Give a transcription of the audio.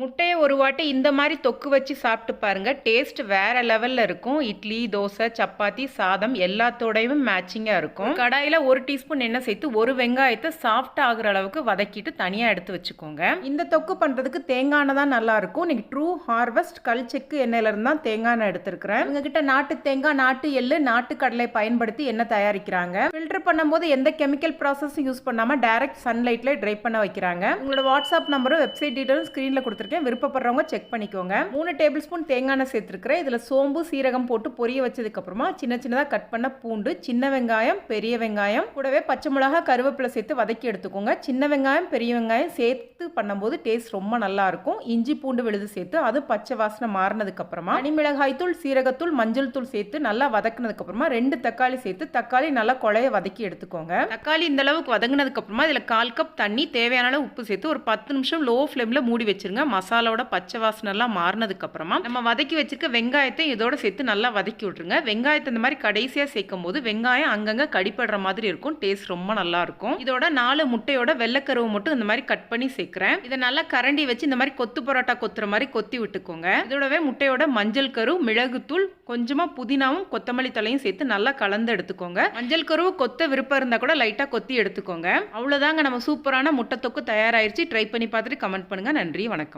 முட்டையை ஒரு வாட்டி இந்த மாதிரி தொக்கு வச்சு சாப்பிட்டு பாருங்க. டேஸ்ட் வேற லெவல்ல இருக்கும். இட்லி தோசை சப்பாத்தி சாதம் எல்லாத்தோடையும் மேட்சிங்கா இருக்கும். கடாயில ஒரு டீஸ்பூன் எண்ணெய் சேர்த்து ஒரு வெங்காயத்தை சாஃப்ட் ஆகுற அளவுக்கு வதக்கிட்டு தனியா எடுத்து வச்சுக்கோங்க. இந்த தொக்கு பண்றதுக்கு தேங்காய் எண்ணெய் தான் நல்லா இருக்கும். இன்னைக்கு ட்ரூ ஹார்வெஸ்ட் கல் செக்கு எண்ணெயில இருந்து தான் தேங்காய் எண்ணெய் எடுத்திருக்கிறேன். உங்ககிட்ட நாட்டு தேங்காய் நாட்டு எள்ளு நாட்டு கடலை பயன்படுத்தி எண்ணெய் தயாரிக்கிறாங்க? ஃபில்டர் பண்ணும்போது எந்த கெமிக்கல் ப்ராசஸும் யூஸ் பண்ணாம டைரக்ட் சன்லைட்ல ட்ரை பண்ண வைக்கிறாங்க. உங்களோட வாட்ஸ்அப் நம்பரும் வெப்சைட் டீட்டெயிலும் ஸ்க்ரீனில் சேர்த்துருக்கேன் விருப்பப்படுறவங்க செக் பண்ணிக்கோங்க. மூணு டேபிள் ஸ்பூன் தேங்காய் எண்ணெய் சேர்த்துருக்கிறேன். இதில் சோம்பு சீரகம் போட்டு பொரிய வச்சதுக்கப்புறமா சின்ன சின்னதாக கட் பண்ண பூண்டு சின்ன வெங்காயம் பெரிய வெங்காயம் கூடவே பச்சை மிளகா கருவேப்பிலை சேர்த்து வதக்கி எடுத்துக்கோங்க. சின்ன வெங்காயம் பெரிய வெங்காயம் சேர்த்து பண்ணும்போது டேஸ்ட் ரொம்ப நல்லா இருக்கும். இஞ்சி பூண்டு விழுது சேர்த்து அது பச்சை வாசனை மாறினதுக்கப்புறமா மிளகாய் தூள் சீரகத்தூள் மஞ்சள் தூள் சேர்த்து நல்லா வதக்குனதுக்கப்புறமா ரெண்டு தக்காளி சேர்த்து தக்காளி நல்லா குழைய வதக்கி எடுத்துக்கோங்க. தக்காளி இந்த அளவுக்கு வதங்கினதுக்கப்புறமா இதில் கால் கப் தண்ணி தேவையான அளவு உப்பு சேர்த்து ஒரு பத்து நிமிஷம் லோ ஃப்ளேமில் மூடி வச்சுருங்க. மசாலாவோட பச்சை வாசனைலாம் எல்லாம் மாறினதுக்கு அப்புறமா நம்ம வதக்கி வச்சிருக்க வெங்காயத்தை இதோட சேர்த்து நல்லா வதக்கி விட்டுருங்க. வெங்காயத்தை இந்த மாதிரி கடைசியாக சேர்க்கும் போது வெங்காயம் அங்கங்கே கடிப்படுற மாதிரி இருக்கும். டேஸ்ட் ரொம்ப நல்லா இருக்கும். இதோட நாலு முட்டையோட வெள்ளக்கருவு மட்டும் இந்த மாதிரி கட் பண்ணி சேர்க்குறேன். இதை நல்லா கரண்டி வச்சு இந்த மாதிரி கொத்து பரோட்டா கொத்துற மாதிரி கொத்தி விட்டுக்கோங்க. இதோடவே முட்டையோட மஞ்சள் கரு மிளகுத்தூள் கொஞ்சமாக புதினாவும் கொத்தமல்லி தலையும் சேர்த்து நல்லா கலந்து எடுத்துக்கோங்க. மஞ்சள் கருவு கொத்த விருப்பம் இருந்தால் கூட லைட்டாக கொத்தி எடுத்துக்கோங்க. அவ்வளோதாங்க நம்ம சூப்பரான முட்டை தொக்கு தயாராயிருச்சு. ட்ரை பண்ணி பார்த்துட்டு கமெண்ட் பண்ணுங்கள் நன்றி வணக்கம்.